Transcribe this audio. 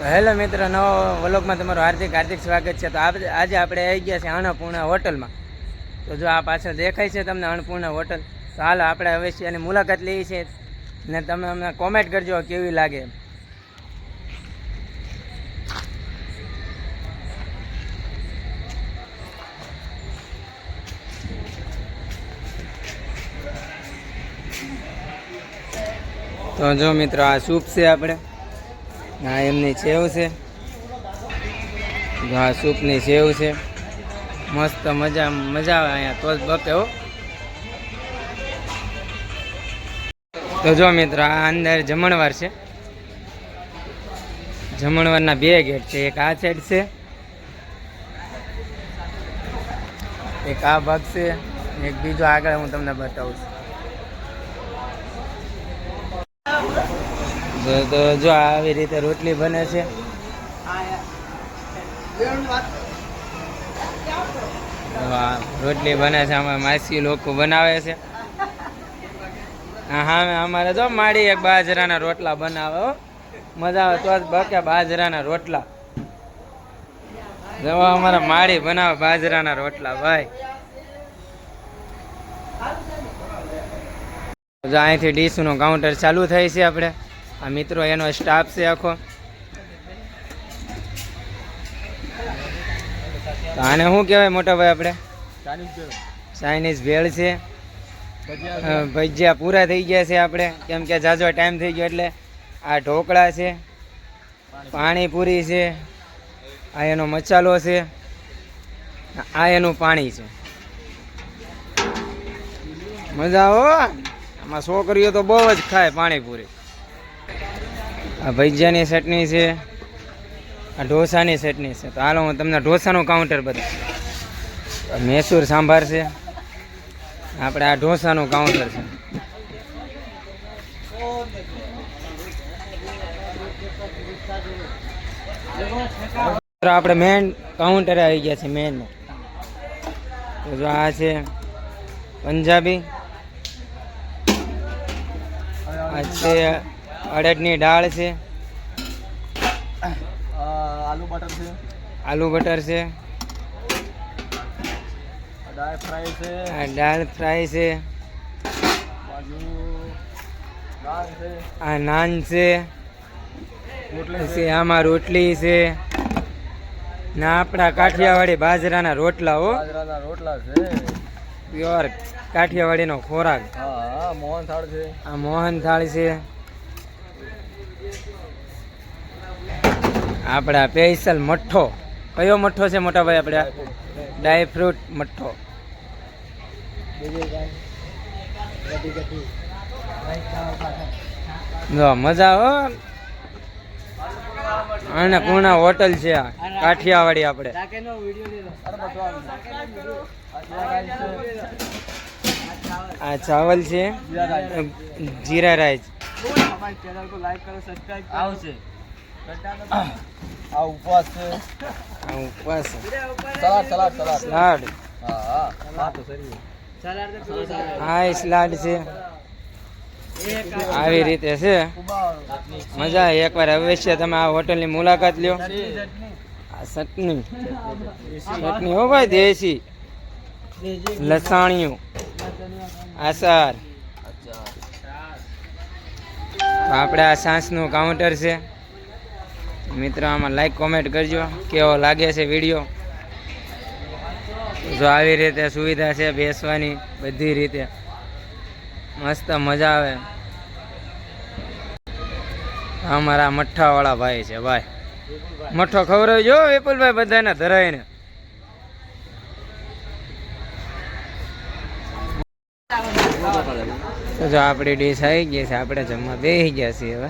Hello મિત્રો, નવો વ્લોગમાં તમારું હાર્દિક હાર્દિક સ્વાગત છે. તો આજે આપણે આવી ગયા છીએ અન્નપૂર્ણા હોટલમાં. તો જો આ પાછળ દેખાય છે તમને અન્નપૂર્ણા હોટલ. તો હાલ આપણે અવશ્ય એની મુલાકાત લઈએ છીએ ને તમે અમને કોમેન્ટ કરજો કેવી લાગે તો જો મિત્રો, આ સૂપ છે આપણે. આ એમની સેવ છે. આ સૂપની સેવ છે. મસ્ત મજા મજા આવે અહીંયા તો જ બકે હો. તો જો મિત્રો, આ અંદર જમણવાર છે. જમણવારના બે ગેટ છે. એક આ સાઈડ છે. એક આ ભાગ છે. એક બીજો આગળ હું તમને બતાવું છું. તો તો જો આવી રીતે રોટલી બને છે. રોટલી બને છે, આમાં માસી લોકો બનાવે છે. હા અમારે જો માડી એક બાજરાના રોટલા બનાવે મજા આવે, તો જ બકે બાજરાના રોટલા. જો અમારે માડી બનાવે બાજરાના રોટલા, ભાઈ. જો અહીંથી ડીશનું કાઉન્ટર ચાલુ થાય છે આપણે. આ મિત્રો એનો સ્ટાફ છે આખો. આને શું કહેવાય મોટા ભાઈ આપણે? ચાઇનીઝ ભેળ છે. ભજીયા પૂરા થઈ ગયા છે આપણે. કેમ કે જાજો ટાઈમ થઈ ગયો એટલે આ ઢોકળા છે પાણીપુરી છે આ એનો મસાલો છે આ એનું પાણી છે. મજા આવો. આમાં છોકરીઓ તો બહુ જ ખાય પાણીપુરી. આ ભજીયાની ચટણી છે, આ ઢોસાની ચટણી છે. તો હાલો હું તમને ઢોસાનું કાઉન્ટર બતાવું. મૈસૂર સાંભાર છે. આપણે આ ઢોસાનું કાઉન્ટર છે. આપણે મેન કાઉન્ટરે આવી ગયા છે મેન તો જો આ છે પંજાબી. આ છે અડદની દાળ છે. આલુ બટર છે. આલુ બટર છે. દાળ ફ્રાય છે. આ દાળ ફ્રાય છે. આ નાન છે. રોટલી છે. પછી આમાં રોટલી છે. ના આપણા કાઠિયાવાડી બાજરાના રોટલા હો. રોટલા છે. પ્યોર કાઠિયાવાડીનો ખોરાક. હા મોહન થાળ છે. આ મોહન થાળ છે. આપણા સ્પેશિયલ મઠ્ઠો. કયો મઠ્ઠો છે મોટા ભાઈ આપણે? ડ્રાય ફ્રૂટ મઠ્ઠો. જો, મજા હો. અને પૂર્ણા હોટલ છે આ. કાઠિયાવાડી આપણે. આ ચાવલ છે. જીરા રાઈસ. લાઈક કરો સબસ્ક્રાઇબ આવશે આ ઉપવાસ છે. આ ઉપવાસ સલાડ સલાડ સલાડ. સલાડ. હા હા. હા તો સરી આ સલાડ છે. આવી. રીતે છે. મજા આવે. એકવાર અવશ્ય તમે આ હોટલની મુલાકાત લ્યો. આ ચટણી. ચટણી હો ભાઈ દેશી. લસાણિયું આસાર. આપણે આ સાસનું કાઉન્ટર છે. મિત્રો, આમાં લાઈક કોમેન્ટ કરજો. કેવો લાગે છે વીડિયો જો આવી રીતે સુવિધા છે બેસવાની, બધી રીતે. મસ્ત મજા આવે. અમારા મઠ્ઠાવાળા ભાઈ છે, ભાઈ. મઠ્ઠો ખબર જો વિપુલભાઈ બધાને ધરાઈને. જો આપણી ડીશ આવી ગઈ છે, આપણે જમવા બેસી ગયા છીએ હવે.